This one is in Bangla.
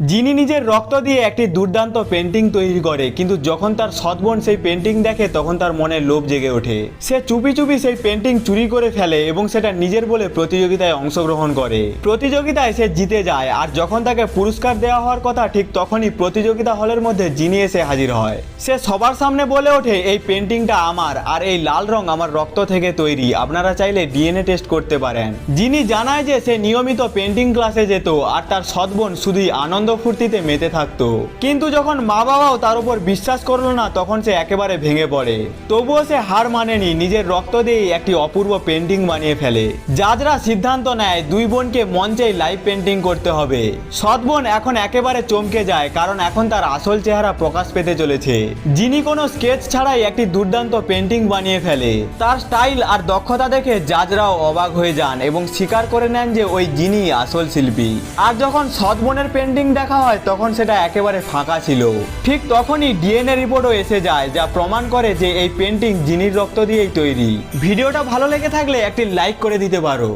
যিনি নিজের রক্ত দিয়ে একটি দুর্দান্ত পেন্টিং তৈরি করে, কিন্তু যখন তার সৎবোন সেই পেন্টিং দেখে, তখন তার মনে লোভ জেগে ওঠে। সে চুপি চুপি সেই পেন্টিং চুরি করে ফেলে এবং সেটা নিজের বলে প্রতিযোগিতায় অংশগ্রহণ করে। প্রতিযোগিতায় সে জিতে যায়, আর যখন তাকে পুরস্কার দেওয়া হওয়ার কথা, ঠিক তখনই প্রতিযোগিতা হলের মধ্যে যিনি এসে হাজির হয়। সে সবার সামনে বলে ওঠে, এই পেন্টিংটা আমার, আর এই লাল রং আমার রক্ত থেকে তৈরি, আপনারা চাইলে ডিএনএ টেস্ট করতে পারেন। যিনি জানায় যে সে নিয়মিত পেন্টিং ক্লাসে যেত, আর তার সৎবোন শুধুই আনন্দ ফুর্তিতে মেতে থাকতো। কিন্তু যখন মা বাবাও তার উপর বিশ্বাস করল না, তখন সে একেবারে ভেঙে পড়ে। তবুও সে হার মানেনি, নিজের রক্ত দিয়ে একটি অপূর্ব পেন্টিং বানিয়ে ফেলে। জাজরা সিদ্ধান্ত নেয়, দুই বোনকে মঞ্চেই লাইভ পেন্টিং করতে হবে। সৎ বোন এখন একেবারে চমকে যায়, কারণ এখন তার আসল চেহারা প্রকাশ পেতে চলেছে। যিনি কোনো স্কেচ ছাড়াই একটি দুর্দান্ত পেন্টিং বানিয়ে ফেলে। তার স্টাইল আর দক্ষতা দেখে জাজরাও অবাক হয়ে যান এবং স্বীকার করে নেন যে ওই যিনি আসল শিল্পী। আর যখন সৎ বোনের পেন্টিং দেখা হয়, তখন সেটা একেবারে ফাঁকা ছিল। ঠিক তখনই ডিএনএ রিপোর্টও এসে যায়, যা প্রমাণ করে যে এই পেন্টিং জিনির রক্ত দিয়েই তৈরি। ভিডিওটা ভালো লেগে থাকলে একটি লাইক করে দিতে পারো।